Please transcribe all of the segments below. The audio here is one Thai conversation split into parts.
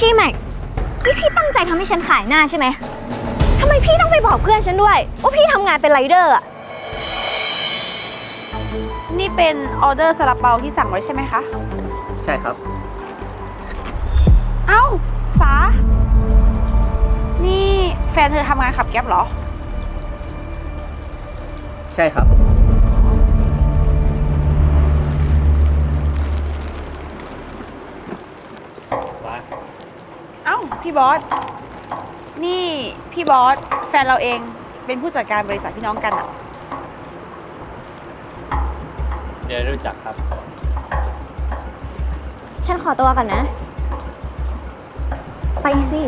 พี่แม็กนี่พี่ตั้งใจทำให้ฉันขายหน้าใช่ไหมทำไมพี่ต้องไปบอกเพื่อนฉันด้วยว่าพี่ทำงานเป็นไรเดอร์อะนี่เป็นออเดอร์ซาลาเปาที่สั่งไว้ใช่ไหมคะ ใช่ครับ เอ้า สา นี่แฟนเธอทำงานขับแก๊ปเหรอ ใช่ครับ เอ้า พี่ บอส นี่พี่บอส แฟนเราเองเป็นผู้จัดการบริษัทพี่น้องกันอะเดี๋ยวรู้จักครับ ฉันขอตัวก่อนนะ ไปสิ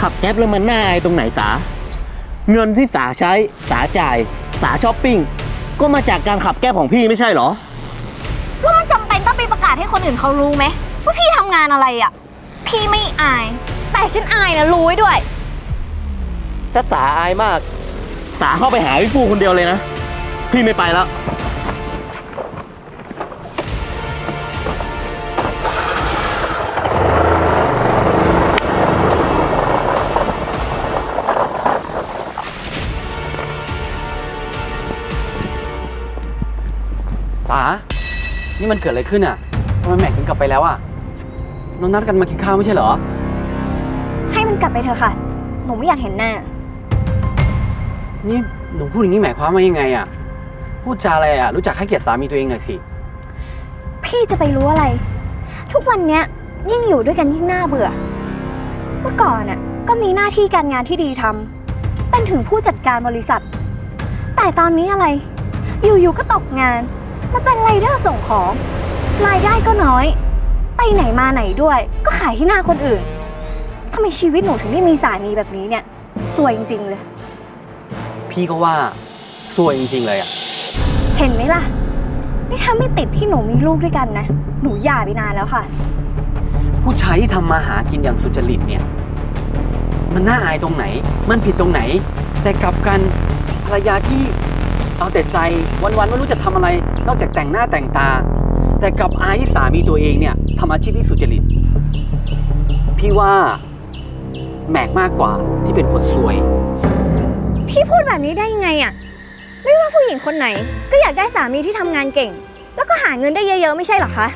ขับแก๊ปแล้วมันน่าอายตรงไหนสา เงินที่สาใช้สาจ่าย สาช้อปปิ้งก็มาจากการขับแก๊ปของพี่ไม่ใช่เหรอ แล้วมันจำเป็นต้องไปประกาศให้คนอื่นเขารู้ไหมว่าพี่ทำงานอะไรอะพี่ไม่อาย แต่ฉันอายนะรู้ไว้ด้วย ถ้าสาอายมาก สาเข้าไปหาพี่ฟูคนเดียวเลยนะ พี่ไม่ไปแล้ว สา นี่มันเกิดอะไรขึ้นอะทำไมแม็กถึงกลับไปแล้วอะเรานัดกันมากินข้าวไม่ใช่เหรอ ให้มันกลับไปเถอะค่ะ หนูไม่อยากเห็นหน้า นี่หนูพูดอย่างนี้หมายความว่ายังไงอะ พูดจาอะไรอะ รู้จักให้เกียรติสามีตัวเองหน่อยสิ พี่จะไปรู้อะไร ทุกวันเนี้ยยิ่งอยู่ด้วยกันยิ่งน่าเบื่อ เมื่อก่อนน่ะก็มีหน้าที่การงานที่ดีทำเป็นถึงผู้จัดการบริษัท แต่ตอนนี้อะไร อยู่ๆก็ตกงาน มาเป็นไรเดอร์ส่งของ รายได้ก็น้อย ไปไหนมาไหนด้วย ก็ขายที่หน้าคนอื่นทำไมชีวิตหนูถึงได้มีสามีแบบนี้เนี่ย สวยจริง ๆ เลย พี่ก็ว่าซวยจริง ๆ เลยอะเห็นไหมล่ะ นี่ถ้าไม่ติดที่หนูมีลูกด้วยกันนะ หนูหย่าไปนานแล้วค่ะ ผู้ชายที่ทำมาหากินอย่างสุจริตเนี่ย มันน่าอายตรงไหน มันผิดตรงไหน แต่กลับกันภรรยาที่ เอาแต่ใจวันๆไม่รู้จะทำอะไรนอกจากแต่งหน้าแต่งตา แต่กลับอายที่สามีตัวเองเนี่ยทำอาชีพที่สุจริต พี่ว่าแหมกมากกว่าที่เป็นคนซวย พี่พูดแบบนี้ได้ยังไงอะไม่ว่าผู้หญิงคนไหน ก็อยากได้สามีที่ทำงานเก่ง แล้วก็หาเงินได้เยอะๆ ไม่ใช่เหรอคะ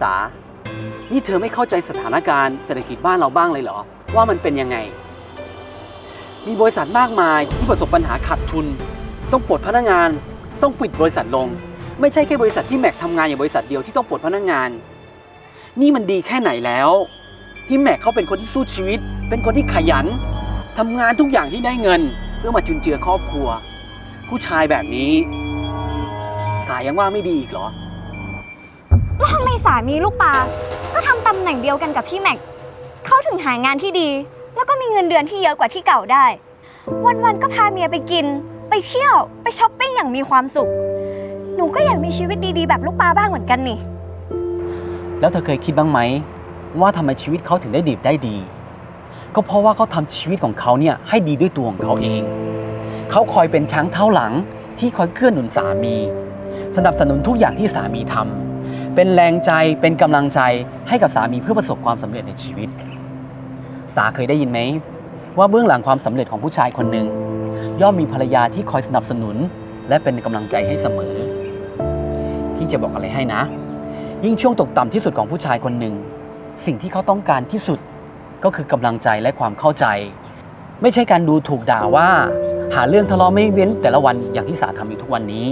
สา นี่เธอไม่เข้าใจสถานการณ์เศรษฐกิจบ้านเราบ้างเลยเหรอ ว่ามันเป็นยังไง มีบริษัทมากมายที่ประสบปัญหาขาดทุน ต้องปลดพนักงาน ต้องปิดบริษัทลง ไม่ใช่แค่บริษัทที่แม็กทำงานอย่างบริษัทเดียวที่ต้องปลดพนักงาน นี่มันดีแค่ไหนแล้ว ที่แม็กเขาเป็นคนที่สู้ชีวิต เป็นคนที่ขยันทำงานทุกอย่างที่ได้เงิน เพื่อมาจุนเจือครอบครัว ผู้ชายแบบนี้ สายยังว่าไม่ดีอีกเหรอ แล้วทำไมสามีลูกปลาก็ทำตำแหน่งเดียวกันกับพี่แม็กเขาถึงหางานที่ดี แล้วก็มีเงินเดือนที่เยอะกว่าที่เก่าได้ วันๆก็พาเมียไปกิน ไปเที่ยว ไปช้อปปิ้งอย่างมีความสุข หนูก็อยากมีชีวิตดีๆ แบบลูกปลาบ้างเหมือนกันนี่ แล้วเธอเคยคิดบ้างไหม ว่าทำไมชีวิตเขาถึงได้ดีได้ดี ก็เพราะว่าเขาทำชีวิตของเขาเนี่ยให้ดีด้วยตัวของเขาเอง เขาคอยเป็นช้างเท้าหลังที่คอยเกื้อหนุนสามี สนับสนุนทุกอย่างที่สามีทำเป็นแรงใจเป็นกำลังใจให้กับสามีเพื่อประสบความสำเร็จในชีวิต สาเคยได้ยินไหม ว่าเบื้องหลังความสำเร็จของผู้ชายคนหนึ่งย่อมมีภรรยาที่คอยสนับสนุน และเป็นกำลังใจให้เสมอ พี่จะบอกอะไรให้นะ ยิ่งช่วงตกต่ำที่สุดของผู้ชายคนหนึ่งสิ่งที่เขาต้องการที่สุดก็คือกำลังใจและความเข้าใจ ไม่ใช่การดูถูกด่าว่า หาเรื่องทะเลาะไม่เว้นแต่ละวันอย่างที่สาทำอยู่ทุกวันนี้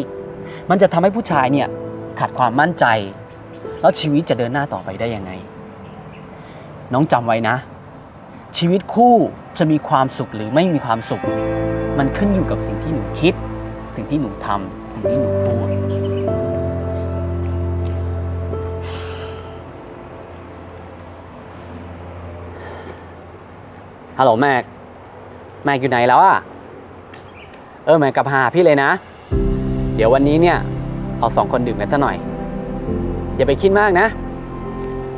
มันจะทำให้ผู้ชายเนี่ยขาดความมั่นใจ แล้วชีวิตจะเดินหน้าต่อไปได้ยังไง น้องจำไว้นะ ชีวิตคู่จะมีความสุขหรือไม่มีความสุข มันขึ้นอยู่กับสิ่งที่หนูคิด สิ่งที่หนูทำสิ่งที่หนูพูด ฮัลโหลแม็ก แม็กอยู่ไหนแล้วอะเออแม็กกลับหาพี่เลยนะ เดี๋ยววันนี้เนี่ย เอาสองคนดื่มกันซะหน่อย อย่าไปคิดมากนะ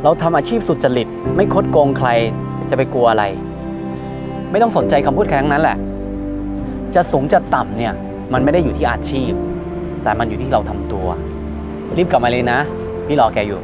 เราทำอาชีพสุจริตไม่คดโกงใคร จะไปกลัวอะไร ไม่ต้องสนใจคำพูดใครทั้งนั้นแหละ จะสูงจะต่ำเนี่ยมันไม่ได้อยู่ที่อาชีพ แต่มันอยู่ที่เราทำตัว รีบกลับมาเลยนะ พี่รอแกอยู่